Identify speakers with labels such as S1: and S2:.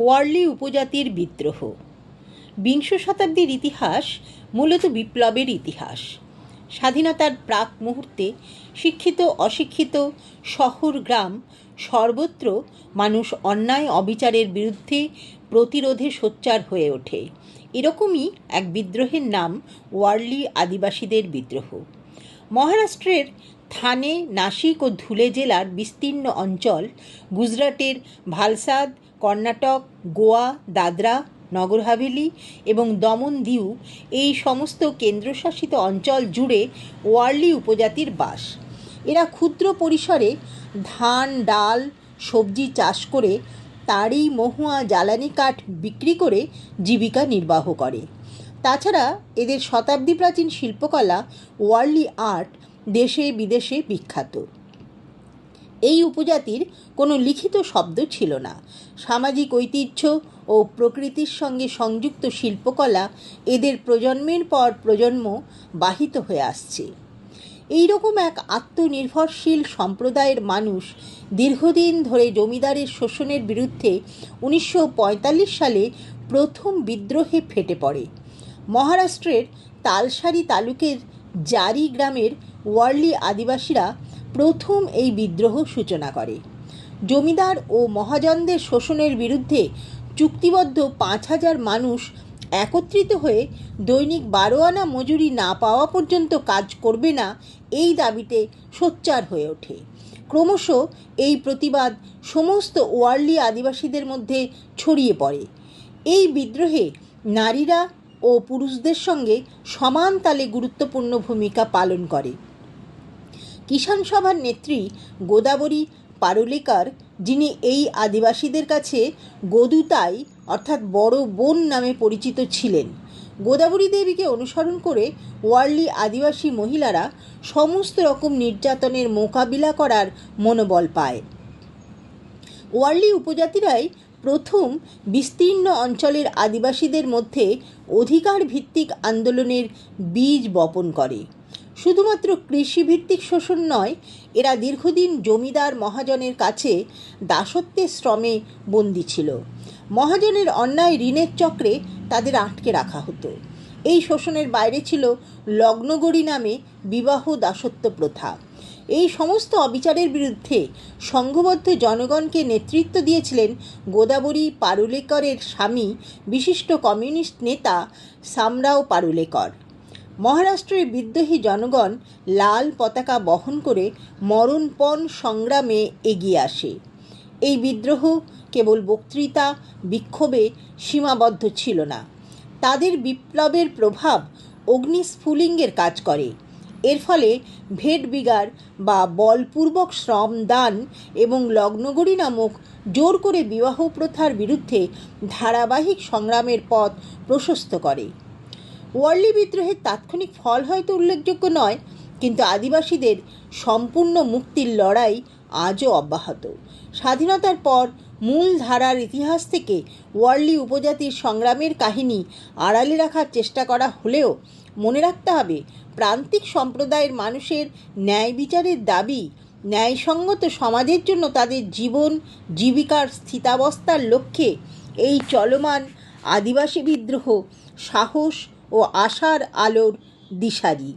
S1: ওয়ার্লি উপজাতির বিদ্রোহ। বিংশ শতাব্দীর ইতিহাস মূলত বিপ্লবের ইতিহাস। স্বাধীনতার প্রাক মুহূর্তে শিক্ষিত, অশিক্ষিত, শহর গ্রাম সর্বত্র মানুষ অন্যায় অবিচারের বিরুদ্ধে প্রতিরোধে সোচ্চার হয়ে ওঠে। এরকমই এক বিদ্রোহের নাম ওয়ার্লি আদিবাসীদের বিদ্রোহ। মহারাষ্ট্রের থানে, নাসিক ও ধুলে জেলার বিস্তীর্ণ অঞ্চল গুজরাটের ভালসাদ, কর্ণাটক, গোয়া, দাদরা, নগর হাভেলি এবং দমন দিউ এই সমস্ত কেন্দ্রশাসিত অঞ্চল জুড়ে ওয়ার্লি উপজাতির বাস। এরা ক্ষুদ্র পরিসরে ধান, ডাল, সবজি চাষ করে তারই মহুয়া জ্বালানি কাঠ বিক্রি করে জীবিকা নির্বাহ করে। তাছাড়া এদের শতাব্দী প্রাচীন শিল্পকলা, ওয়ার্লি আর্ট দেশে বিদেশে বিখ্যাত। এই উপজাতির কোনো লিখিত শব্দ ছিল না। সামাজিক ঐতিহ্য ও প্রকৃতির সঙ্গে সংযুক্ত শিল্পকলা এদের প্রজন্মের পর প্রজন্ম বাহিত হয়ে আসছে। এই রকম এক আত্মনির্ভরশীল সম্প্রদায়ের মানুষ দীর্ঘদিন ধরে জমিদারের শোষণের বিরুদ্ধে উনিশশো পঁয়তাল্লিশ সালে প্রথম বিদ্রোহে ফেটে পড়ে। মহারাষ্ট্রের তালসারি তালুকের জারি গ্রামের ওয়ার্লি আদিবাসীরা প্রথম এই বিদ্রোহ সূচনা করে। জমিদার ও মহাজনদের শোষণের বিরুদ্ধে চুক্তিবদ্ধ পাঁচ হাজার মানুষ একত্রিত হয়ে দৈনিক বারো আনা মজুরি না পাওয়া পর্যন্ত কাজ করবে না এই দাবিতে সোচ্চার হয়ে ওঠে। ক্রমশ এই প্রতিবাদ সমস্ত ওয়ার্লি আদিবাসীদের মধ্যে ছড়িয়ে পড়ে। এই বিদ্রোহে নারীরা ও পুরুষদের সঙ্গে সমান তালে গুরুত্বপূর্ণ ভূমিকা পালন করে। কিষাণ সভার নেত্রী গোদাবরী পারুলেকার, যিনি এই আদিবাসীদের কাছে গোদুতাই, অর্থাৎ বড় বোন নামে পরিচিত ছিলেন। গোদাবরী দেবীকে অনুসরণ করে ওয়ার্লি আদিবাসী মহিলারা সমস্ত রকম নির্যাতনের মোকাবিলা করার মনোবল পায়। ওয়ার্লি উপজাতিরাই প্রথম বিস্তীর্ণ অঞ্চলের আদিবাসীদের মধ্যে অধিকার ভিত্তিক আন্দোলনের বীজ বপন করে। শুধুমাত্র কৃষিভিত্তিক শোষণ নয়, এরা দীর্ঘদিন জমিদার মহাজনের কাছে দাসত্বের শ্রমে বন্দী ছিল। মহাজনের অন্যায় ঋণের চক্রে তাদের আটকে রাখা হতো। এই শোষণের বাইরে ছিল লগ্নগড়ি নামে বিবাহ দাসত্ব প্রথা। এই সমস্ত অবিচারের বিরুদ্ধে সংঘবদ্ধ জনগণকে নেতৃত্ব দিয়েছিলেন গোদাবরী পারুলেকরের স্বামী, বিশিষ্ট কমিউনিস্ট নেতা সামরাও পারুলেকর। মহারাষ্ট্রের বিদ্রোহী জনগণ লাল পতাকা বহন করে মরণপণ সংগ্রামে এগিয়ে আসে। এই বিদ্রোহ কেবল বক্তৃতা, বিক্ষোভে সীমাবদ্ধ ছিল না। তাদের বিপ্লবের প্রভাব অগ্নিস্ফুলিঙ্গের কাজ করে। এর ফলে ভেট বিগার বা বলপূর্বক শ্রম দান এবং লগ্নগড়ি নামক জোর করে বিবাহ প্রথার বিরুদ্ধে ধারাবাহিক সংগ্রামের পথ প্রশস্ত করে। ওয়ার্লি বিদ্রোহের তাৎক্ষণিক ফল হয়তো উল্লেখযোগ্য নয়, কিন্তু আদিবাসীদের সম্পূর্ণ মুক্তির লড়াই আজও অব্যাহত। স্বাধীনতার পর মূল ধারার ইতিহাস থেকে ওয়ার্লি উপজাতির সংগ্রামের কাহিনী আড়ালে রাখার চেষ্টা করা হলেও মনে রাখতে হবে, প্রান্তিক সম্প্রদায়ের মানুষের ন্যায় বিচারের দাবি ন্যায়সঙ্গত সমাজের জন্য তাদের জীবন, জীবিকার স্থিতাবস্থার লক্ষ্যে এই চলমান আদিবাসী বিদ্রোহ সাহস ও আশার আলোর দিশারি।